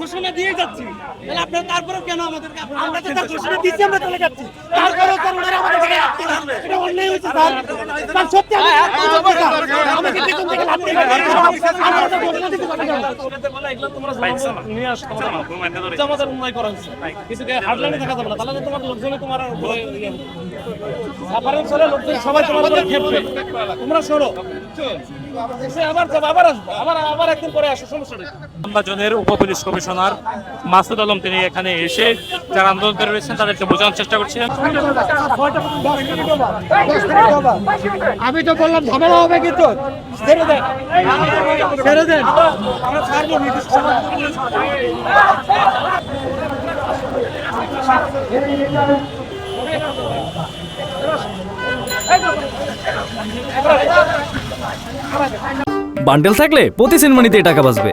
ঘোষণা দিয়ে যাচ্ছি। তাহলে আপনারা কেন আমরা তো ঘোষণা দিচ্ছি আমরা চলে যাচ্ছি। আমাদের অন্যায় হয়েছে স্যার স্যার সত্যি আমি আমাকে পেছন থেকে করা কিছুকে যাবে না তাহলে তোমার লোকজনে তোমার ইয়ে লোকজন সবাই তোমরা সরো আবার আবার আসব আবার আবার একদিন পরে আসো সমস্যা নেই নির্বাচনের উপপুলিশ কমিশনার মাসুদ আলম তিনি এখানে এসে যারা আন্দোলনকারী রয়েছেন তাদেরকে বোঝানোর চেষ্টা করছিলেন। আমি তো বললাম ঝামেলা হবে কিন্তু। ছেড়ে দেন। ছেড়ে দেন। বান্ডেল থাকলে প্রতি সিনেমানিতে টাকা বাঁচবে।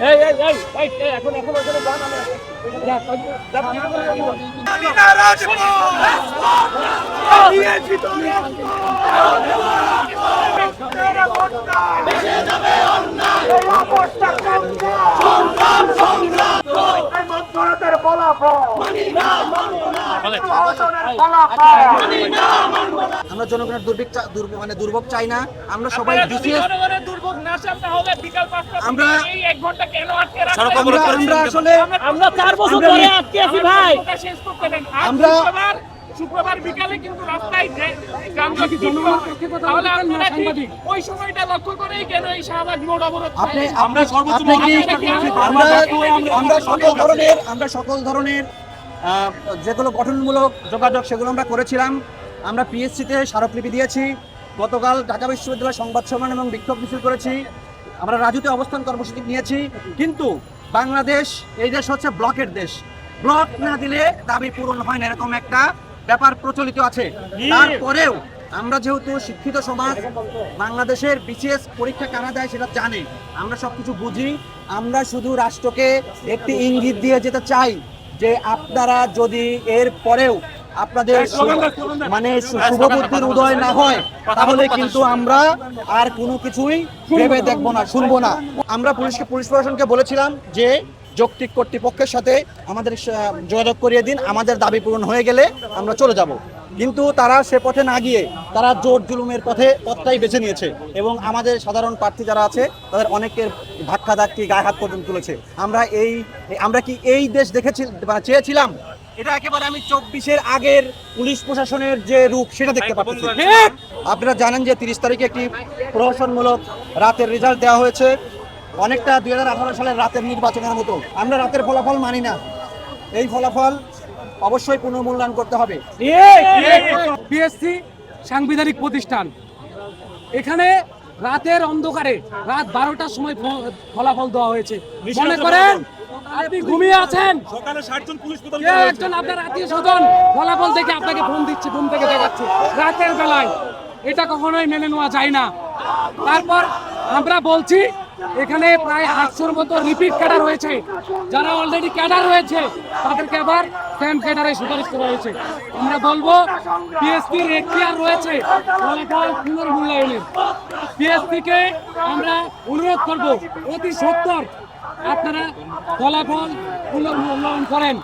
এই এই এই এই এই, এখন এখন ওখানে যান আমি আমরা জনগণের দুর্ভিক মানে দুর্ভোগ চাই না। আমরা সবাই আমরা আমরা আমরা আসলে আমরা চার বছর ধরে আটকে আছি ভাই। আমরা শুক্রবার বিকালে কিন্তু রাস্তায় যে- তাহলে আপনারা ওই সময়টা লক্ষ্য করেই কেন এই শাহবাগ মোড় অবরোধ আমরা সর্বোচ্চ আমরা আমরা সকল ধরনের আমরা সকল ধরনের যেগুলো গঠনমূলক যোগাযোগ সেগুলো আমরা করেছিলাম। আমরা পিএসসিতে স্মারকলিপি দিয়েছি। গতকাল ঢাকা বিশ্ববিদ্যালয় সংবাদ সম্মেলন এবং বিক্ষোভ মিছিল করেছি। আমরা রাজুতে অবস্থান কর্মসূচি নিয়েছি। কিন্তু বাংলাদেশ এই দেশ হচ্ছে ব্লকের দেশ। ব্লক না দিলে দাবি পূরণ হয় না এরকম একটা ব্যাপার প্রচলিত আছে। তারপরেও আমরা যেহেতু শিক্ষিত সমাজ বাংলাদেশের বিশেষ পরীক্ষা কারা দেয় সেটা জানে। আমরা সবকিছু বুঝি। আমরা শুধু রাষ্ট্রকে একটি ইঙ্গিত দিয়ে যেতে চাই যে আপনারা যদি এর পরেও আপনাদের মানে শুভবুদ্ধির উদয় না হয় তাহলে কিন্তু আমরা আর কোনো কিছুই ভেবে দেখব না শুনব না। আমরা পুলিশকে পুলিশ প্রশাসনকে বলেছিলাম যে যৌক্তিক কর্তৃপক্ষের সাথে আমাদের যোগাযোগ করিয়ে দিন। আমাদের দাবি পূরণ হয়ে গেলে আমরা চলে যাব। কিন্তু তারা সে পথে না গিয়ে তারা জোর জুলুমের পথে পথটাই বেছে নিয়েছে এবং আমাদের সাধারণ প্রার্থী যারা আছে তাদের অনেকের ধাক্কা ধাক্কি গায়ে হাত পর্যন্ত তুলেছে। আমরা এই আমরা কি এই দেশ দেখেছি মানে চেয়েছিলাম? এটা একেবারে আমি চব্বিশের আগের পুলিশ প্রশাসনের যে রূপ সেটা দেখতে পাচ্ছি আপনারা জানেন যে তিরিশ তারিখে একটি প্রহসনমূলক রাতের রেজাল্ট দেওয়া হয়েছে। অনেকটা দুই সালের রাতের নির্বাচনের মতো। আমরা রাতের ফলাফল মানি না। এই ফলাফল অবশ্যই পুনর্মূল্যায়ন করতে হবে। বিএসসি সাংবিধানিক প্রতিষ্ঠান। এখানে রাতের অন্ধকারে রাত বারোটার সময় ফলাফল দেওয়া হয়েছে। মনে করেন আপনি ঘুমিয়ে আছেন? সকালে ষাটজন পুলিশ একজন আপনার আত্মীয় স্বজন ফলাফল দেখে আপনাকে ফোন দিচ্ছে ঘুম থেকে দেখাচ্ছে। রাতের বেলায়। এটা কখনোই মেনে নেওয়া যায় না। তারপর আমরা বলছি এখানে প্রায় আটশোর মতো রিপিট ক্যাডার হয়েছে যারা অলরেডি ক্যাডার রয়েছে, তাদেরকে আবার সেম ক্যাডারে সুপারিশ করা হয়েছে। আমরা বলব পিএসপির এখতিয়ার রয়েছে ফলাফল পুনর্মূল্যায়নের। পিএসপিকে আমরা অনুরোধ করব, অতি সত্তর আপনারা ফলাফল পুনর্মূল্যায়ন করেন।